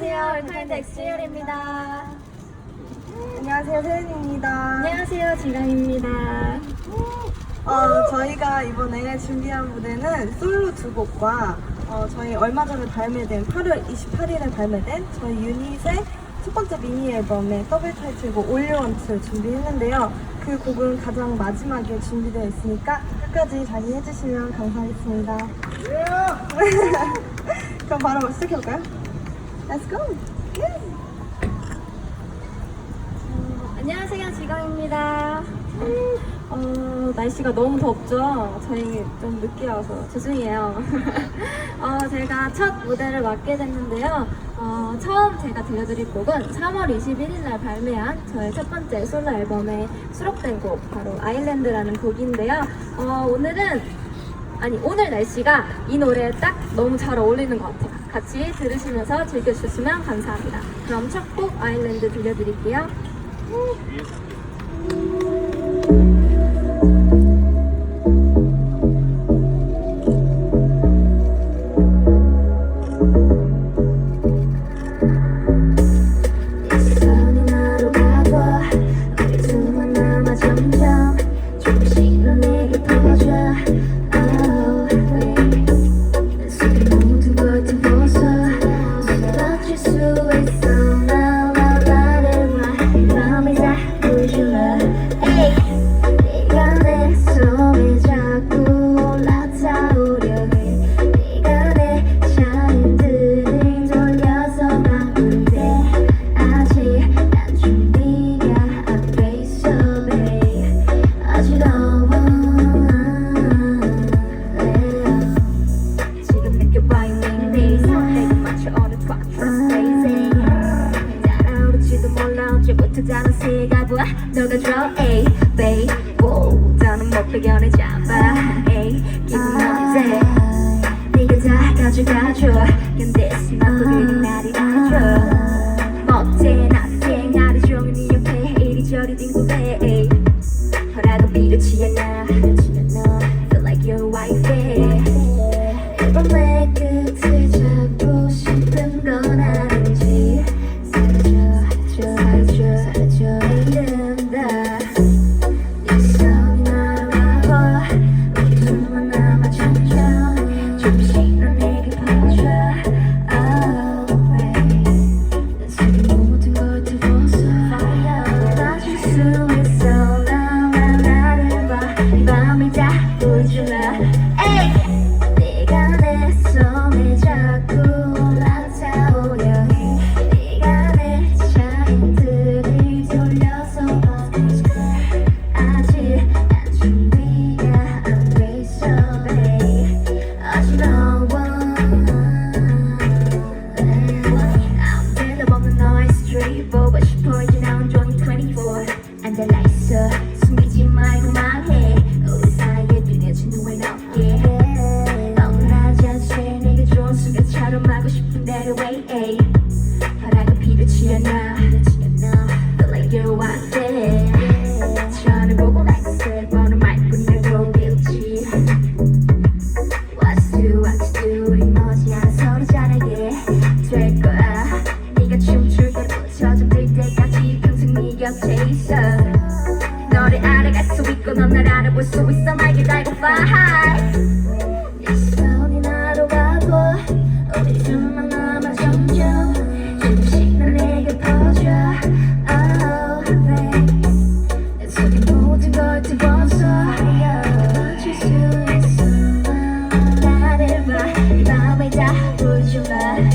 안녕하세요. 얼카인드 엑스리얼입니다. 안녕하세요, 세은입니다. 안녕하세요. 지강입니다. 어, 저희가 이번에 준비한 무대는 솔로 두 곡과 어, 저희 얼마 전에 발매된 8월 28일에 발매된 저희 유닛의 첫 번째 미니 앨범의 더블 타이틀곡 올리원트를 준비했는데요. 그 곡은 가장 마지막에 준비되어 있으니까 끝까지 잘 이해해주시면 감사하겠습니다. 그럼 바로 시작해볼까요? Let's go! 안녕하세요. 지강입니다. 어, 날씨가 너무 덥죠? 저희 좀 늦게 와서 죄송해요. 어, 제가 첫 무대를 맡게 됐는데요. 어, 처음 제가 들려드릴 곡은 3월 21일 날 발매한 저의 첫 번째 솔로 앨범에 수록된 곡, 바로 아일랜드라는 곡인데요. 어, 오늘은, 아니, 오늘 날씨가 이 노래에 딱 너무 잘 어울리는 것 같아요. 같이 들으시면서 즐겨주셨으면 감사합니다. 그럼 첫 곡 아일랜드 들려드릴게요. just threw it 너가 좋아? 에이 babe. 오 더는 못 발견해 잡아 에이 기분 너인데 네가 다 가져가줘. 그냥 나를 안 sensation 너를 알아갈 수 있고 넌 날 알아볼 수 있어. 날개 달고 fly high. 이 시간이 나로 가고 우리 둘만 남아 점점 조금씩 난 내게 퍼져 Oh babe. 속에 모든 걸 집어서 맞출 수 있어. 나를 봐이 밤에 다 보지 마.